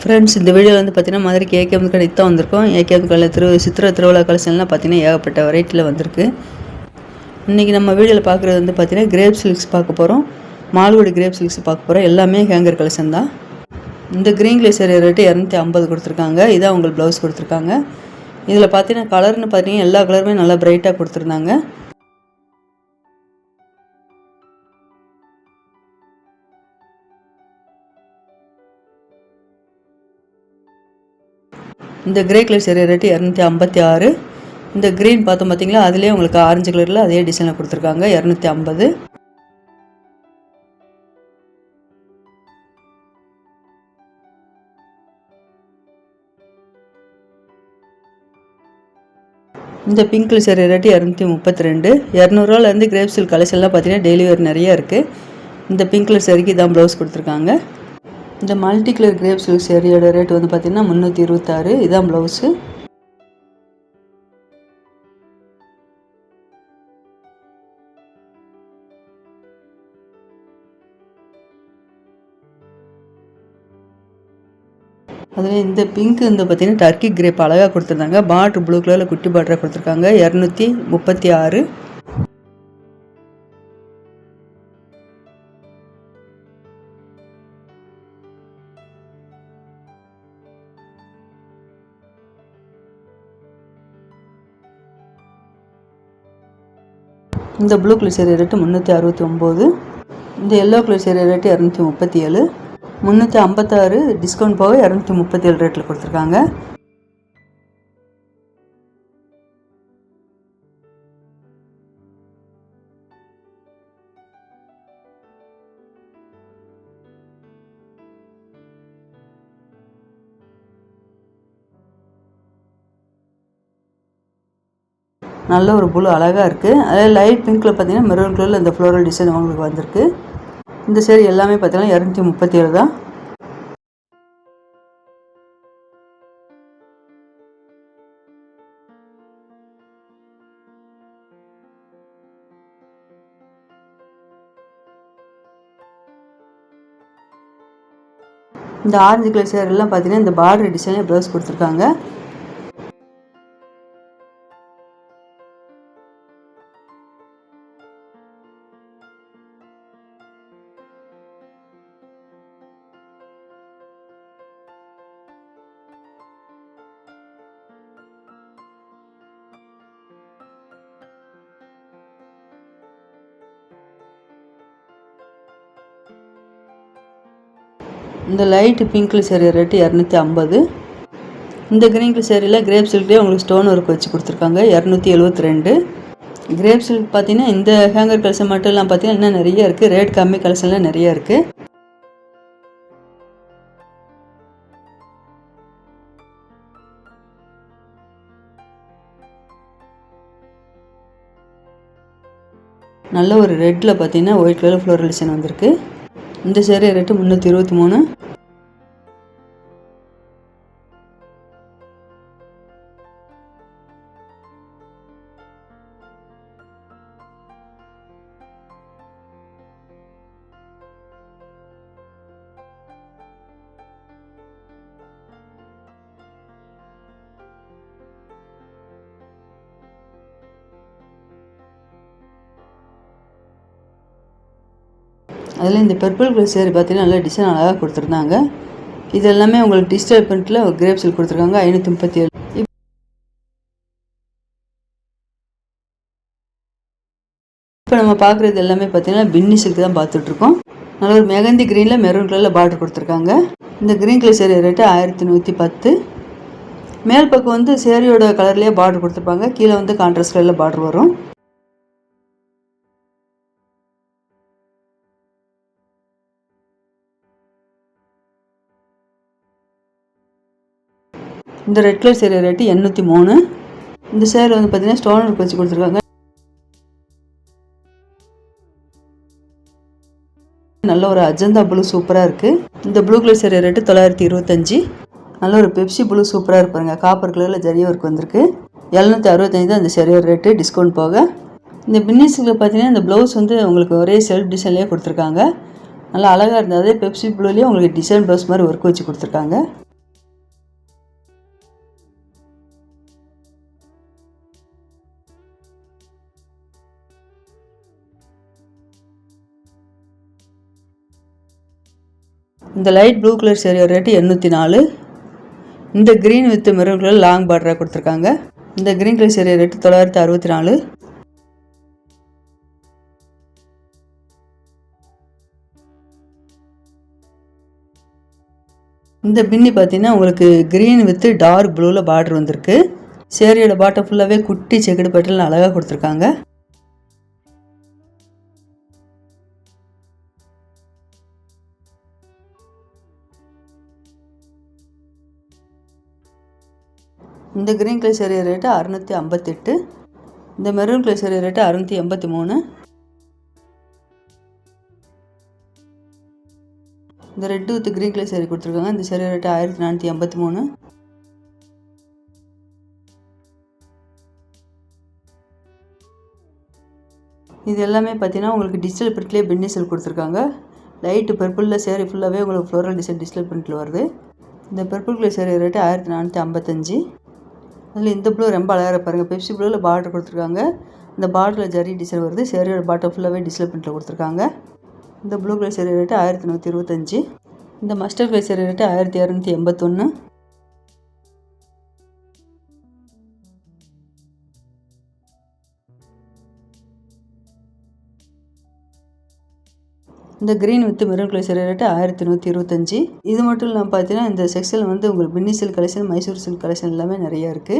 Friends இந்த video வந்து பார்த்தீங்கன்னா மதுரைக்கு ஏகேஎம் கடைக்கு தான் வந்திருக்கோம். ஏகேஎம் கடையில் திரு சித்திர திருவிழா கலெக்ஷன்லாம் பார்த்தீங்கன்னா ஏகப்பட்ட வெரைட்டியில் வந்திருக்கு. இன்றைக்கி நம்ம வீடியோவில் பார்க்குறது வந்து பார்த்தீங்கன்னா கிரேப் சில்க்ஸ் பார்க்க போகிறோம் மால்குடி கிரேப் சில்க்ஸ் பார்க்க போகிறோம் எல்லாமே ஹேங்கர் கலெக்ஷன் தான். இந்த க்ரீன் கிளேசர் ரேட்டு இரநூத்தி ஐம்பது கொடுத்துருக்காங்க. இதான் உங்களுக்கு ப்ளவுஸ் கொடுத்துருக்காங்க. இதில் பார்த்தீங்கன்னா கலர்னு பார்த்தீங்கன்னா எல்லா கலருமே நல்லா பிரைட்டாக கொடுத்துருந்தாங்க. இந்த கிரே கலர் சேரீ ரேட்டு இரநூத்தி ஐம்பத்தி ஆறு. இந்த க்ரீன் பார்த்தோம் பார்த்தீங்களா அதுலேயே உங்களுக்கு ஆரஞ்சு கலரில் அதே டிசைனில் கொடுத்துருக்காங்க இரநூத்தி ஐம்பது. இந்த பிங்க் கலர் சேரீ ரேட்டு இரநூத்தி முப்பத்தி ரெண்டு. இரநூறுவாலேருந்து கிரேப் சில்க் கலெக்ஷன்லாம் பார்த்தீங்கன்னா டெய்லி நிறையா இருக்குது இந்த பிங்க் கலர் சேரீக்கு இதான் ப்ளவுஸ் கொடுத்துருக்காங்க. இந்த மல்டி கலர் கிரேப் சில்க் சேரீயோட ரேட் வந்து பார்த்திங்கன்னா முந்நூற்றி இருபத்தாறு. இதான் ப்ளவுஸு அதில் இந்த பிங்க் இந்த பார்த்தீங்கன்னா டர்க்கி கிரேப் அழகாக கொடுத்துருந்தாங்க. பார்ட்ரு ப்ளூ கலரில் குட்டி பார்டராக கொடுத்துருக்காங்க. இரநூத்தி முப்பத்தி ஆறு. இந்த ப்ளூ கலர் சேரீ ரேட்டு முந்நூற்றி அறுபத்தி ஒம்பது இந்த எல்லோ கலர் சேரீ ரேட்டு இரநூத்தி முப்பத்தி ஏழு. முந்நூற்றி ஐம்பத்தாறு டிஸ்கவுண்ட் போக இரநூத்தி முப்பத்தி ஏழு ரேட்டில் கொடுத்துருக்காங்க. நல்ல ஒரு ப்ளூ அழகாக இருக்குது அதில் லைட் பிங்க்கில் பார்த்தீங்கன்னா மெரூன் கலரில் இந்த ஃப்ளோரல் டிசைன் உங்களுக்கு வந்திருக்கு. இந்த சேரீ எல்லாமே பார்த்தீங்கன்னா இரநூத்தி முப்பத்தி ஏழு தான். இந்த ஆரஞ்சு கலர் சேரெல்லாம் பார்த்தீங்கன்னா இந்த பார்டர் டிசைனில் ப்ளவுஸ் கொடுத்துருக்காங்க. இந்த லைட்டு பிங்க்ல சேரீ ரேட்டு இரநூத்தி ஐம்பது. இந்த கிரீன் கலர் சேரீயில் கிரேப் சில்க்லேயே உங்களுக்கு ஸ்டோன் ஒர்க் வச்சு கொடுத்துருக்காங்க இரநூத்தி எழுபத்தி ரெண்டு. கிரேப் சில்க் பார்த்தீங்கன்னா இந்த ஹேங்கர் கலெக்ஷன் மட்டும் இல்லாமல் பார்த்தீங்கன்னா இன்னும் நிறைய இருக்குது ரேட் கம்மி கலெக்ஷன்லாம் நிறைய இருக்குது நல்ல ஒரு ரெட்டில் பார்த்தீங்கன்னா ஒயிட் கலர் ஃப்ளோரல் டிசைன் வந்திருக்கு. இந்த சேரீ ரேட்டு முந்நூற்றி இருபத்தி மூணு. அதில் இந்த பர்பிள் கலர் சேரீ பார்த்தீங்கன்னா நல்லா டிசைன் அழகாக கொடுத்துருந்தாங்க. இது எல்லாமே உங்களுக்கு டிஜிட்டல் பிரிண்ட்டில் கிரேப் சில் கொடுத்துருக்காங்க. ஐநூற்றி முப்பத்தி ஏழு. இப்போ நம்ம பார்க்குறது எல்லாமே பார்த்தீங்கன்னா பின்னி சில்க் தான் பார்த்துட்ருக்கோம். நல்ல ஒரு மெகந்தி க்ரீனில் மெரூன் கலரில் பார்டர் கொடுத்துருக்காங்க. இந்த க்ரீன் கலர் சேரீ ரேட்டு ஆயிரத்தி நூற்றி பத்து. மேல் பக்கம் வந்து சேரீயோட கலர்லேயே பார்டர் கொடுத்துருப்பாங்க. கீழே வந்து கான்ட்ராஸ்ட் கலரில் பார்டர் வரும். இந்த ரெட் கலர் சேரீ ரேட்டு எண்ணூற்றி மூணு. இந்த சேரீ வந்து பார்த்தீங்கன்னா ஸ்டோன் ஒர்க் வச்சு கொடுத்துருக்காங்க. நல்ல ஒரு அஜந்தா ப்ளூ சூப்பராக இருக்குது இந்த ப்ளூ கலர் சேரீ ரேட்டு தொள்ளாயிரத்தி இருபத்தஞ்சி. நல்ல ஒரு பெப்சி ப்ளூ சூப்பராக இருப்பாருங்க காப்பர் கலரில் ஜரிய ஒர்க் வந்திருக்கு. எழுநூற்றி அறுபத்தஞ்சி தான் இந்த சேரீயோட ரேட்டு டிஸ்கவுண்ட் போக. இந்த பின்னிஸுக்கு பார்த்தீங்கன்னா இந்த ப்ளவுஸ் வந்து உங்களுக்கு ஒரே செல்ஃப் டிசைன்லேயே கொடுத்துருக்காங்க. நல்லா அழகாக இருந்தது அதே பெப்சி ப்ளூலேயே உங்களுக்கு டிசைன் ப்ளவுஸ் மாதிரி ஒர்க் வச்சு கொடுத்துருக்காங்க. இந்த light blue colour sari rate எண்ணூற்றி நாலு. இந்த green with maroon colour long பார்டராக கொடுத்துருக்காங்க. இந்த க்ரீன் கலர் சேரீ ரேட்டு தொள்ளாயிரத்தி அறுபத்தி நாலு. இந்த பின்னி பார்த்தீங்கன்னா உங்களுக்கு க்ரீன் வித்து டார்க் ப்ளூவில் பார்டர் வந்திருக்கு. சேரியோட பாட்டம் ஃபுல்லாகவே குட்டி செக்குடு பட்டில் அழகாக கொடுத்துருக்காங்க. இந்த க்ரீன் கலர் சேரீ ரேட்டு அறுநூற்றி ஐம்பத்தெட்டு. இந்த மெரூன் கலர் சேரீ ரேட்டு அறுநூற்றி எண்பத்தி மூணு. இந்த red with green colour sari கொடுத்துருக்காங்க. இந்த சேரீ ரேட்டு ஆயிரத்தி நானூற்றி எண்பத்தி மூணு. இது எல்லாமே பார்த்தீங்கன்னா உங்களுக்கு டிஜிட்டல் பிரிண்ட்லேயே பின்னிசல் கொடுத்துருக்காங்க. லைட்டு பர்பிளில் சேரீ ஃபுல்லாகவே உங்களுக்கு ஃப்ளோரல் டிசைன் டிஜிட்டல் பிரிண்ட்டில் வருது. இந்த பர்பிள் கலர் சேரீ ரேட்டு ஆயிரத்தி நானூற்றி ஐம்பத்தஞ்சு. அதில் இந்த ப்ளூ ரொம்ப அழகாக பாருங்கள் பெப்சி ப்ளூவில் பார்டர் கொடுத்துருக்காங்க. இந்த பார்டரில் ஜரி டிசைன் வருது. சரியோட பாட்டம் ஃபுல்லாகவே டிஸ்பிளே பிரிண்ட்டில் கொடுத்துருக்காங்க. இந்த ப்ளூ கலர் சேரீ ரேட்டு ஆயிரத்தி நூற்றி இருபத்தஞ்சி. இந்த மஸ்டர் கலர் சேரீ ரேட்டு ஆயிரத்தி இரநூத்தி எண்பத்தொன்று இந்த green with maroon colour sari rate ஆயிரத்தி நூற்றி இருபத்தஞ்சி. இது மட்டும் இல்லாமல் பார்த்தீங்கன்னா இந்த செக்ஷன் வந்து உங்களுக்கு Binny silk collection Mysore silk collection எல்லாமே நிறையா இருக்குது